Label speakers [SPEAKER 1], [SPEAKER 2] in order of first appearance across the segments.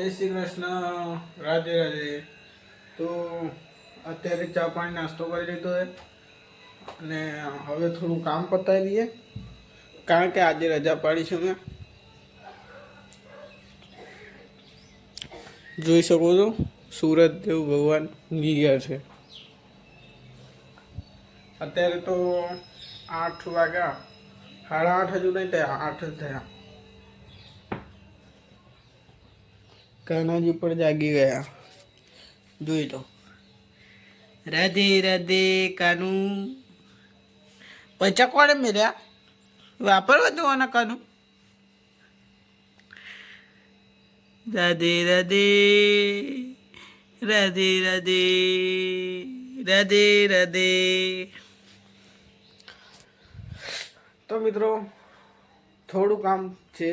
[SPEAKER 1] જય શ્રી કૃષ્ણ. રાધે રાધે. તો અત્યારે ચા પાણી નાસ્તો કરી લીધો છે. અને હવે થોડું કામ પતાવી દઈએ કારણ કે આજે રજા પાડી છે મેં જોઈ શકો છો, સુરત દેવ ભગવાન ગયા છે. અત્યારે તો આઠ વાગ્યા, સાડા આઠ હજુ નહીં થયા, આઠ જ થયા. કાનાજી પર જાગી ગયા. જોઈ તો રાધે રાધે કાનુ. પૈસા કોણે મેળ્યા વાપરવા જોવાના કાનુ? રાધે રાધે રાધે રાધે રાધે રાધે. તો મિત્રો, થોડું કામ છે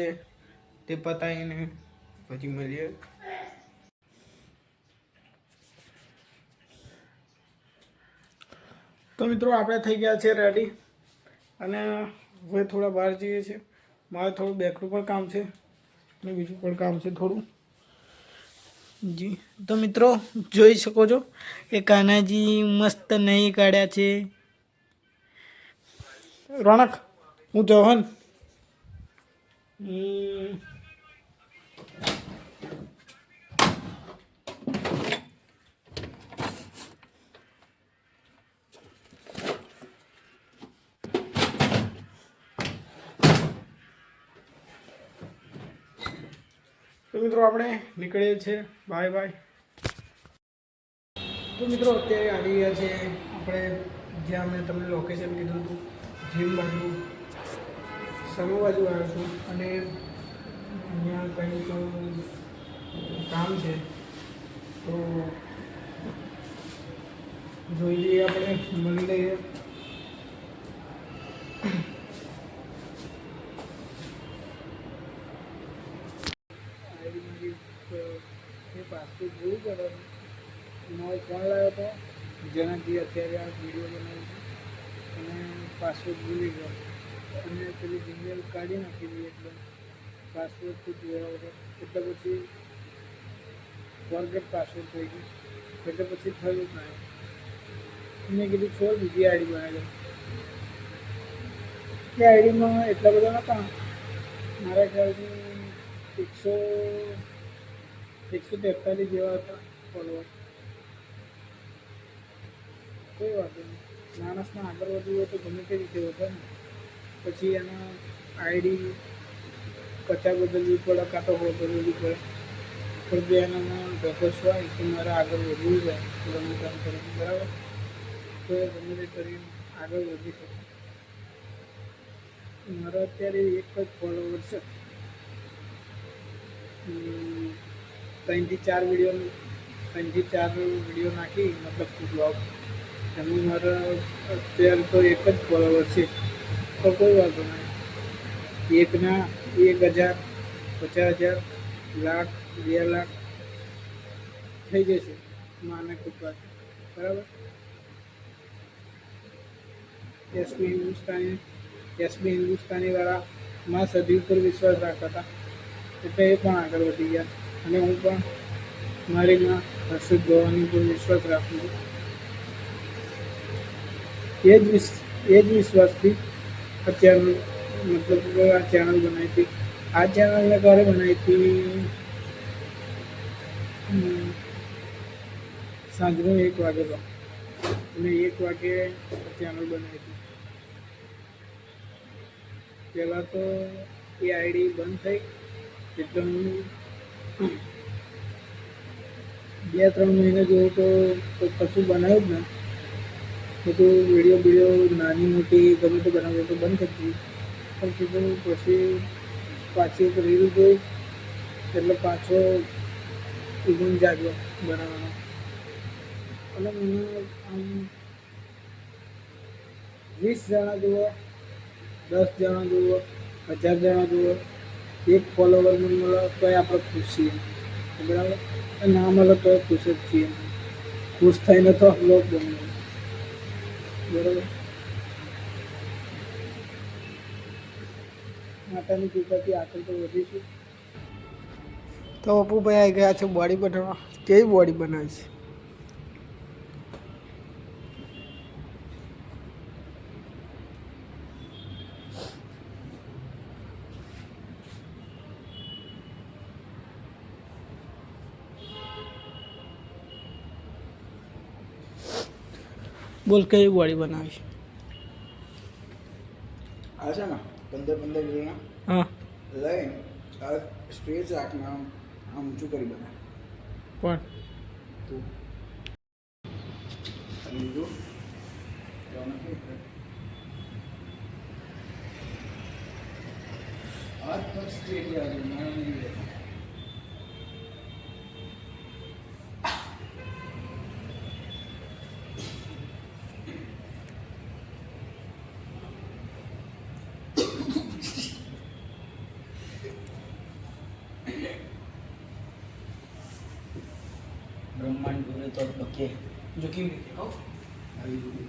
[SPEAKER 1] તે પતાવીને પછી મળીએ. તો મિત્રો આપણે થઈ ગયા છે રેડી અને હવે થોડા બહાર જઈએ છીએ. મારે થોડું બેકનું પણ કામ છે અને બીજું પણ કામ છે થોડું. જી. તો મિત્રો, જોઈ શકો છો કે કાનાજી મસ્ત નહીં કાઢ્યા છે. રોનક, હું જવહન તો મિત્રો આપણે નીકળીએ છીએ. બાય બાય તો મિત્રો અત્યારે આવી ગયા છે આપણે, જ્યાં મેં તમને લોકેશન કીધું હતું, જીમ બાજુ. સમૂહ બાજુ આવ્યો છું અને અહીંયા કંઈક કામ છે. તો જોઈ લઈએ આપણે, મળી લઈએ એ પાસપોર્ટ જોવું પડે મારો ફોન લાવ્યો હતો જેનાથી અત્યારે આ વીડિયો બનાવું છું. અને પાસવર્ડ ભૂલી ગયો. અને પેલી ડિટેલ કાઢી નાખી દઈએ એટલે પાસવર્ડ તો જોયા વગર એટલે પછી ફોરગેટ પાસવર્ડ થઈ ગયું એટલે પછી થયું જ ના. મેં કીધું છોડ બીજી આઈડી બનાવી એ આઈડીમાં એટલા બધા નહોતા મારા ખ્યાલથી એકસો એકસો તેતાલીસ જેવા હતા ફોલોવર કોઈ વાંધો નહીં. માણસમાં આગળ વધવું હોય તો ગમે તે રીતે વધે ને. પછી એના આઈડી કચા બદલવી પડે કાં તો બદલવી પડે. પણ બે એનામાં ધગસ હોય કે મારે આગળ વધવું છે ગમે કામ કરવું. બરાબર? તો એ ગમે તે કરીને આગળ વધી શકે. મારો અત્યારે એક જ ફોલોવર છે. ત્રણથી ચાર વીડિયો ત્રણથી ચાર વીડિયો નાખી, મતલબ બ્લોગ એમાં મારા અત્યારે તો એક જ ફોલોવર છે. તો કોઈ વાંધો નહીં. એકના એક હજાર, પચાસ હજાર, લાખ, બે લાખ થઈ જશે માને કૃપા બરાબર? એસબી હિન્દુસ્તાની એસબી હિન્દુસ્તાની વાળા માં સદી ઉપર વિશ્વાસ રાખતા એટલે એ પણ આગળ વધી ગયા. અને હું પણ મારી માં હર્ષદ ભવાની ઉપર વિશ્વાસ રાખું છું. એ જ વિશ, એ જ વિશ્વાસથી અત્યારનું મતલબ આ ચેનલ બનાવી હતી. આ ચેનલને ક્યારે બનાવી હતી સાંજનો એક વાગેલો અને એક વાગે ચેનલ બનાવી હતી. પહેલાં તો એ આઈડી બંધ થઈ હું બે ત્રણ મહિના જેવું તો તો કશું બનાવ્યું જ ના. બધું વીડિયો બીડીયો નાની મોટી ગમે તે બનાવ્યું તો બંધ થઈ પણ કીધું પછી પાછી એક રીલ જોઈ, એટલે પાછો ઉગમ જાગ્યો બનાવવાનો. અને મને આમ વીસ જણા જુઓ, દસ જણા જુઓ, હજાર જણા જુઓ, એક ફોલોવર મળે તો આપણે ખુશ છીએ. બરાબર? ના મળે તો ખુશ જ છીએ. ખુશ થઈને તો લોક બનવું માતાની કૃપાથી આગળ તો વધીશું. તો અપુભાઈ આવી ગયા છે બોડી બનાવવા. કેવી બોડી બનાવી છે? બોલ કઈ વાળી બનાવી
[SPEAKER 2] આ છે ને પંદર પંદર કિલોના.
[SPEAKER 1] હા.
[SPEAKER 2] લઈ સ્ટ્રેચ રાખને આમ આમ ઊંચું કરી બનાવે.
[SPEAKER 1] પણ.
[SPEAKER 2] તું. અને બીજું? હાથ પગ સ્ટ્રેટ મારા નહીં બ્રહ્માંડ પૂરે તો બકે
[SPEAKER 1] જો કેવી રીતે કહો?
[SPEAKER 2] આવી રીતે.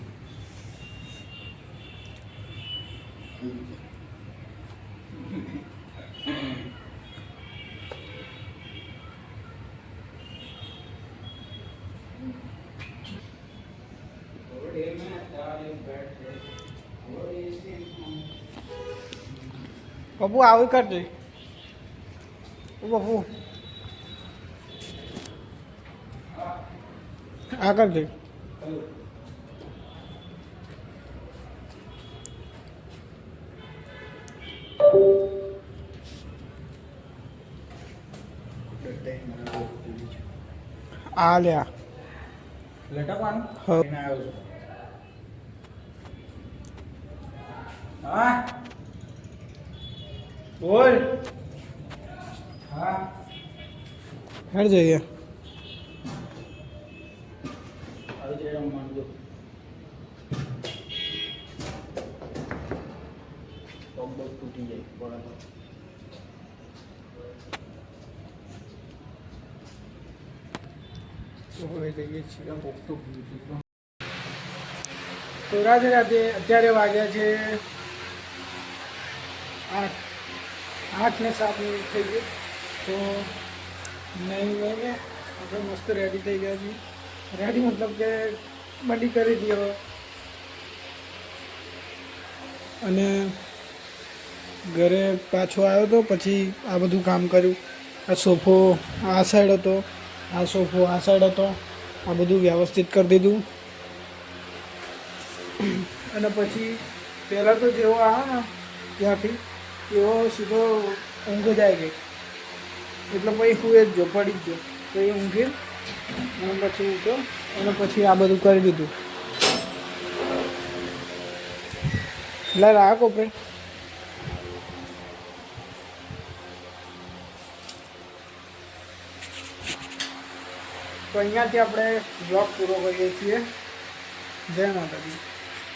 [SPEAKER 2] આવી
[SPEAKER 1] કરજે. ઓ પપ્પુ આ લ્યા
[SPEAKER 2] લટકવાનું
[SPEAKER 1] હા.
[SPEAKER 2] આવ્યો છું. હા? બોલ. હા.
[SPEAKER 1] હેડ જઈએ.
[SPEAKER 2] રમવાનું જો પગ તૂટી જાય, બરાબર.
[SPEAKER 1] તો રાધે રાધે અત્યારે વાગ્યા છે આઠ. આઠ ને સાત મિનિટ થઈ ગઈ. તો નહીં આપણે મસ્ત રેડી થઈ ગયા છીએ. રેડી મતલબ કે બડી કરી દો અને ઘરે પાછો આવ્યો તો પછી આ બધું કામ કર્યું. આ સોફો આ સાઈડ હતો આ સોફો આ સાઈડ હતો આ બધું વ્યવસ્થિત કરી દીધું. અને પછી પહેલાં તો જેવો આવે ને ત્યાંથી એવો સીધો ઊંઘ જ આવી ગઈ. એટલે પછી હું જ જો પડી જ ગયો. તો એ ઊંઘી અને પછી ઉઠ્યો અને પછી આ બધું કરી દીધું. એટલે રાહ કોપરે તો અહીંયાથી આપણે બ્લોગ પૂરો કરીએ છીએ. જય માતાજી.